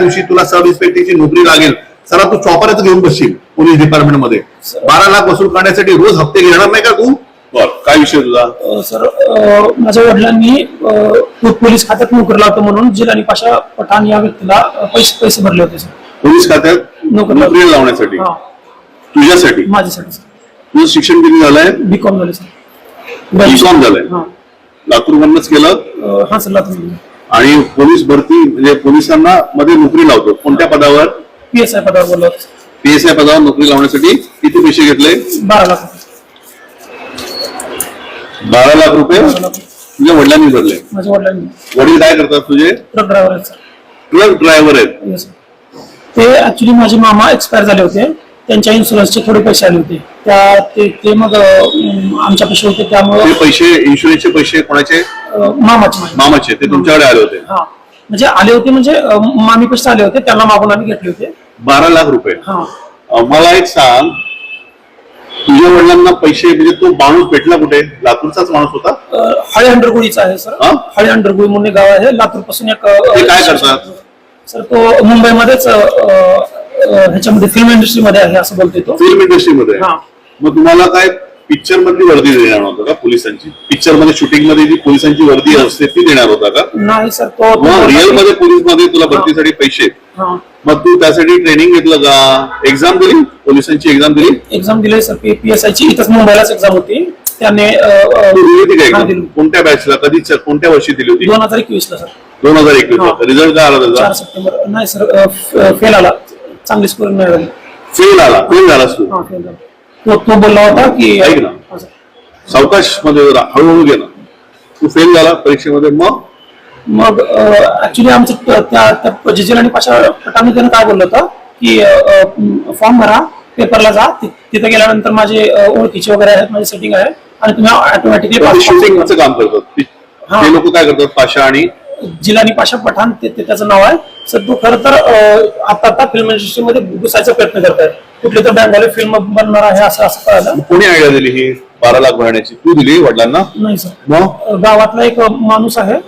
दिवशी तुला सब इन्स्पेक्टरची नोकरी लागेल. चला तू चॉपरच घेऊन बसशील पोलीस डिपार्टमेंटमध्ये. बारा लाख वसूल करण्यासाठी रोज हप्ते घेणार नाही का तू? काय विषय तुझा? सर माझ्या वडिलांनी पोलीस खात्यात नोकरी लावतो म्हणून जिलानी पाशा पठाण या व्यक्तीला पैसे पैसे भरले होते सर. पोलीस खात्यात नोकरी लावण्यासाठी? हा. तुझ्यासाठी? माझ्यासाठी सर. तुझं शिक्षण किती झालंय? बी कॉम झाले सर. बीकॉम झालंय. हा. लातूर मधनच केलं हा सर लातूर आणि पोलीस भरती म्हणजे पोलिसांना मध्ये नोकरी लावतो. कोणत्या पदावर? पी एस आय पदावर बोललो. पीएसआय पदावर नोकरी लावण्यासाठी किती पैसे घेतले? बारा लाख. बारा लाख रुपये. तुझ्या वडिलांनी भरले. माझ्या वडिलांनी. वडील काय करतात तुझे? ट्रक ड्रायव्हर आहेत ट्रक ड्रायव्हर आहेत. ते ऍक्च्युली माझे मामा एक्सपायर झाले होते. त्यांच्या इन्शुरन्सचे थोडे पैसे आले होते. त्या ते ते मग अं, आमच्या पैसे होते त्यामुळे पैसे इन्शुरन्सचे पैसे कोणाचे? मामाचे मामाचे ते तुमच्याकडे आले होते. हा. म्हणजे आले होते म्हणजे अं, मामी पैसे आले होते त्यांना मागून आम्ही घेतले होते. बारा लाख रुपये. हा. मला एक सांग. तुझ्या वडिलांना पैसे म्हणजे तो माणूस भेटला कुठे? लातूरचाच माणूस होता? हळे अंडरगुळीचा आहे सर? हळे अंडरगुळी म्हणून गाव आहे लातूरपासून एक काय करतात? सर तो मुंबईमध्येच ह्याच्यामध्ये फिल्म इंडस्ट्रीमध्ये आहे असं बोलतोय तो. फिल्म इंडस्ट्रीमध्ये हा. मग तुम्हाला काय पिक्चर मधली वर्दी देणार होतं का पोलिसांची? पिक्चरमध्ये शूटिंगमध्ये जी पोलिसांची वर्दी असते ती देणार होता का? नाही सर तो मग रिअलमध्ये पोलीसमध्ये तुला भरतीसाठी पैसे. हा. मग तू त्यासाठी ट्रेनिंग घेतलं का? एक्झाम दिली? पोलिसांची एक्झाम दिली? एक्झाम दिली सर पी एस आय ची. इथंच मुंबईलाच एक्झाम होती. त्याने अं, तू अं, दिली होती का एक्झाम दिली. कोणत्या बॅचला कधी कोणत्या वर्षी दिली होती? दोन हजार एकवीस ला सर दोन हजार एकवीस हा. रिझल्ट काय आला चार सप्टेंबर नाही सर फेल आला. चांगली स्कोर मिळाली. फेल आला. फेल हा झाला. तो तो बोलला होता की ऐक ना. सावकाशमध्ये हळूहळू ना. तू फेल झाला परीक्षेमध्ये मग? मग ऍक्च्युली आमचं त- त्या त्या जिजेल आणि पाशा पटाने त्यानं काय बोललं होतं की फॉर्म भरा पेपरला जा ति- तिथे गेल्यानंतर माझे अ, ओळखीचे वगैरे आहेत माझी सेटिंग आहे आणि तुम्ही ऑटोमॅटिकली शूटिंगचं काम करतात. ते- हा. ते लोक काय करतात? पाशा आणि जिलानी पाशा पठाण ते ते त्याचं नाव आहे. सर तो खरं तर आता आता फिल्म इंडस्ट्रीमध्ये घुसायचा प्रयत्न करतायत कुठली तर बँगवाले फिल्म बनणार आहे असं असं कळालं. कोणी आयडिया दिली ही? बारा लाख भरण्याची. तू दिली वडिलांना? नाही सर. गावातला एक माणूस आहे.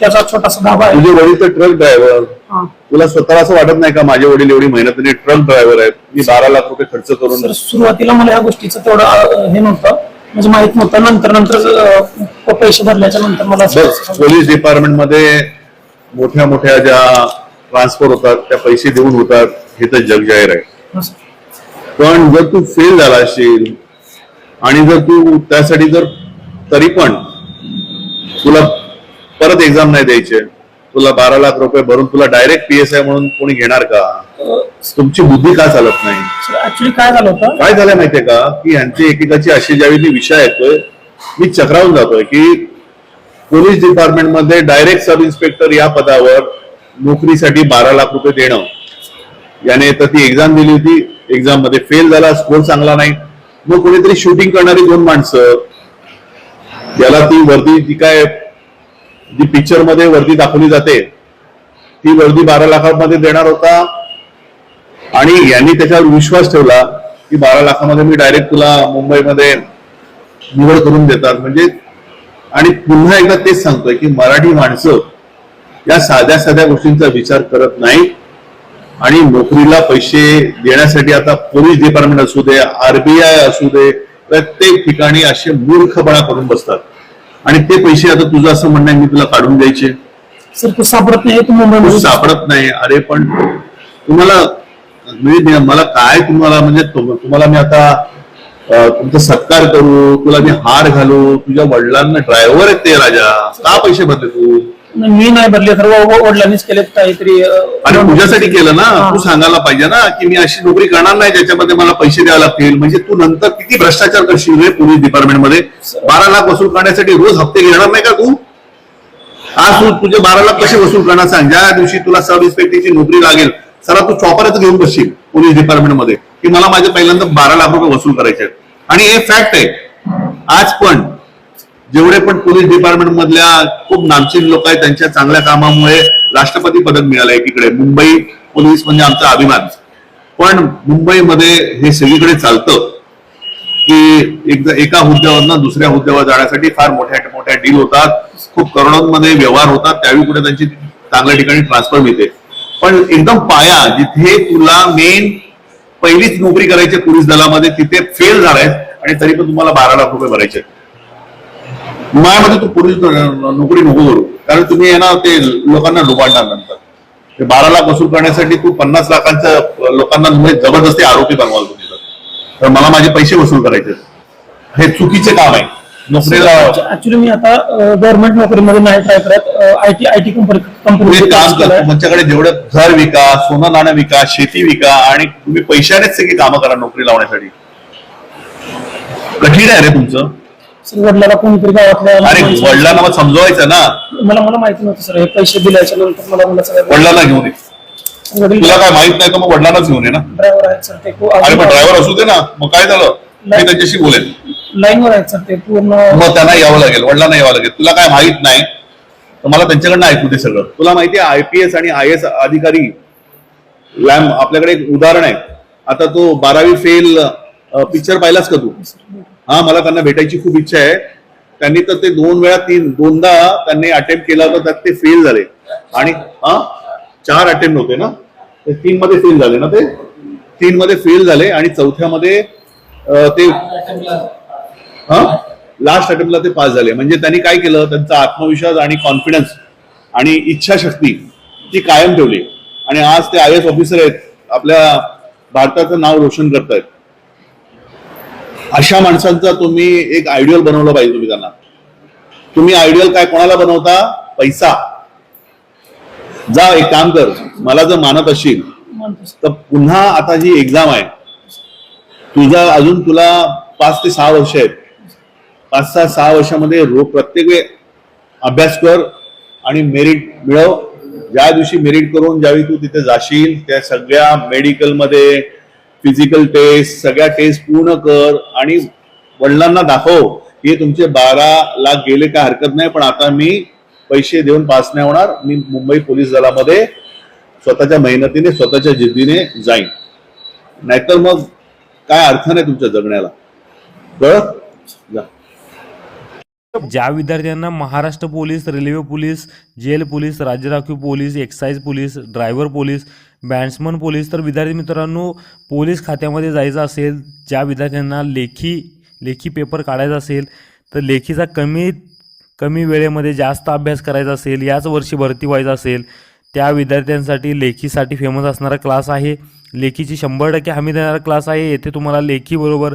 त्याचा छोटासा गाभा आहे. तुझे वडील तर ट्रक ड्रायव्हर हा. तुला स्वतःला असं वाटत नाही का माझे वडील एवढी मेहनतीने ट्रक ड्रायव्हर आहेत? मी बारा लाख रुपये खर्च करून सर सुरुवातीला मला या गोष्टीचं तेवढं हे नव्हतं. म्हणजे माहीत नव्हतं. नंतर नंतर पैसे भरल्याच्या नंतर मला पोलीस डिपार्टमेंटमध्ये मोठ्या मोठ्या ज्या ट्रान्सफर होतात त्या पैसे देऊन होतात हे तर जग जाहीर आहे. हा. पण जर तू फेल झाला असशील आणि जर तू त्यासाठी जर तरी पण तुला परत एक्झाम नाही द्यायचे तुला बारा लाख रुपये भरून तुला डायरेक्ट पीएसआय म्हणून कोणी घेणार का? तुमची बुद्धी का चालत नाही? ऍक्च्युली काय झालं होतं? काय झालंय माहितीये का? की यांची एकेकाची अशी ज्यावेळी मी विषय येतोय मी चक्रावून जातोय की पोलीस डिपार्टमेंटमध्ये डायरेक्ट सब इन्स्पेक्टर या पदावर नोकरीसाठी बारा लाख रुपये देणं. याने तर ती एक्झाम दिली होती. एक्झाममध्ये फेल झाला स्कोर चांगला नाही. मग कोणीतरी शूटिंग करणारी दोन माणसं याला ती वर्दी जी काय जी पिक्चरमध्ये वर्दी दाखवली जाते ती वर्दी बारा लाखामध्ये देणार होता. आणि यांनी त्याच्यावर विश्वास ठेवला की बारा लाखामध्ये मी डायरेक्ट तुला मुंबईमध्ये निवड करून देतात. म्हणजे आणि पुन्हा एकदा तेच सांगतोय की मराठी माणसं या साध्या साध्या गोष्टींचा विचार करत नाही आणि नोकरीला पैसे देण्यासाठी आता पोलीस डिपार्टमेंट असू दे आरबीआय असू दे प्रत्येक ठिकाणी असे मूर्खपणा करून बसतात. आणि ते पैसे आता तुझं असं म्हणणं आहे मी तुला काढून द्यायचे. सर तो सापडत नाही सापडत नाही. अरे पण तुम्हाला म्हणजे मला काय तुम्हाला म्हणजे तुम- तुम्हाला मी आता तुमचा सत्कार करू तुला मी हार घालू तुझ्या वडिलांना ड्रायव्हर आहेत ते राजा. का पैसे भरले तू? मी नाही भरले तर व- व- वडिलांनीच केले काहीतरी आणि तुझ्यासाठी केलं ना. तू सांगायला पाहिजे ना की मी अशी नोकरी करणार नाही ज्याच्यामध्ये मला पैसे द्यावे लागतील. म्हणजे तू नंतर किती भ्रष्टाचार करशील रे पोलीस डिपार्टमेंटमध्ये? बारा लाख वसूल करण्यासाठी रोज हप्ते घेणार नाही का तू? आज तू तुझे बारा लाख कसे वसूल करणार? सांग. ज्या दिवशी तुला सब इन्स्पेक्टरची नोकरी लागेल सरा तू चॉपरच घेऊन बसशील पोलीस डिपार्टमेंटमध्ये की मला माझे पहिल्यांदा बारा लाख रुपये वसूल करायचे आहेत. आणि हे फॅक्ट आहे. आज पण जेवढे पण पोलीस डिपार्टमेंट मधल्या खूप नामचीन लोक आहेत त्यांच्या चांगल्या कामामुळे राष्ट्रपती पदक मिळालंय तिकडे. मुंबई पोलीस म्हणजे आमचा अभिमान. पण मुंबईमध्ये हे सगळीकडे चालतं की एकदा एका हुद्द्यावरनं दुसऱ्या हुद्द्यावर जाण्यासाठी फार मोठ्या मोठ्या डील होतात. खूप करोडांमध्ये व्यवहार होतात. त्यावेळी कुठे त्यांची चांगल्या ठिकाणी ट्रान्सफर मिळते. पण एकदम पाया जिथे तुला मेन पहिलीच नोकरी करायची पोलीस दलामध्ये तिथे फेल झालाय आणि तरी पण तुम्हाला बारा लाख रुपये भरायचे आहेत. माझ्यामध्ये तू पोलीस नोकरी नको करू कारण तुम्ही आहे ना ते लोकांना लुबाडणार नंतर ते बारा लाख वसूल करण्यासाठी तू पन्नास लाखांच्या लोकांना म्हणजे जबरदस्ती आरोपी बनवाल तुम्ही तर. मला माझे पैसे वसूल करायचे हे चुकीचे काम आहे नोकरीला ऍक्च्युली मी आता गव्हर्नमेंट नोकरीमध्ये नाही ट्राय करत. आयटी आयटी कंपनी एक काम कंपनी करा तुमच्याकडे जेवढं घर विका सोनं नाणं विका शेती विका आणि तुम्ही पैशानेच सगळी कामं करा नोकरी लावण्यासाठी. कठीण आहे रे तुमचं. वडिलाला कोणीतरी गावातल्या अरे वडिलांना मग समजवायचं ना. मला मला माहिती नव्हतं सर. हे पैसे दिल्याच्या नंतर मला मला सगळं वडिलांना घेऊन ये. तुला काय माहीत नाही तर मग वडिलांनाच घेऊन ये ना. ड्रायव्हर आहेत सर. ते अरे पण ड्रायव्हर असू दे ना. मग काय झालं? मी त्यांच्याशी बोलेन. लाईनवर आहेत सर ते पूर्ण मग त्यांना यावं लागेल वडिलांना यावं लागेल. तुला काय माहीत नाही तर मला त्यांच्याकडनं ऐकू दे सगळं. तुला माहिती आहे आयपीएस आणि आय एस अधिकारी लॅम आपल्याकडे एक उदाहरण आहे. आता तो बारावी फेल पिक्चर पाहिलास का तू? हा मला त्यांना भेटायची खूप इच्छा आहे. त्यांनी तर ते दोन वेळा तीन दोनदा त्यांनी अटेम्प्ट केला होता त्यात ते फेल झाले. आणि हा चार अटेम्प्ट होते ना? ते तीन मध्ये फेल झाले ना ते? तीन मध्ये फेल झाले आणि चौथ्यामध्ये ते लास्ट अटेम्प्टला ते पास झाले. म्हणजे त्यांनी काय केलं? त्यांचा आत्मविश्वास आणि कॉन्फिडन्स आणि इच्छाशक्ती ती कायम ठेवली. आणि आज ते आय एस ऑफिसर आहेत. आपल्या भारताचं नाव रोशन करतायत. अशा माणसांचा तुम्ही एक आयडियल बनवलं पाहिजे तुम्ही त्यांना. तुम्ही आयडियल काय कोणाला बनवता? पैसा. जा एक काम कर. मला जर मानत असशील तर पुन्हा आता जी एक्झाम आहे. तुझा अजून तुला पाच ते सहा वर्ष आहेत. पाच सहा सहा वर्षामध्ये रो प्रत्येक वेळ अभ्यास कर आणि मेरिट मिळव. ज्या दिवशी मेरिट करून ज्यावेळी तू तिथे जाशील त्या सगळ्या मेडिकलमध्ये फिजिकल टेस्ट सगळ्या टेस्ट पूर्ण कर आणि वडिलांना दाखव की तुमचे बारा लाख गेले काय हरकत नाही पण आता मी पैसे देऊन पास नाही होणार. मी मुंबई पोलीस दलामध्ये स्वतःच्या मेहनतीने स्वतःच्या जिद्दीने जाईन. नाहीतर मग काय अर्थ नाही तुमच्या जगण्याला. कळत जा. ज्या विद्यार्थ्यांना Maharashtra police railway police jail police राज्य राखीव police excise police driver police batsman police तर विद्यार्थी मित्रांनो पोलीस खात्यामध्ये जायचं असेल ज्या विद्यार्थ्यांना लेखी लेखी पेपर काढायचा असेल तर लेखीचा कमीत कमी वेळेमध्ये जास्त अभ्यास करायचा असेल याच वर्षी भरती व्हायचं असेल त्या विद्यार्थ्यांसाठी लेखीसाठी फेमस असणारा क्लास आहे. लेखीची शंभर टक्के हमी देणारा क्लास आहे. येथे तुम्हाला लेखीबरोबर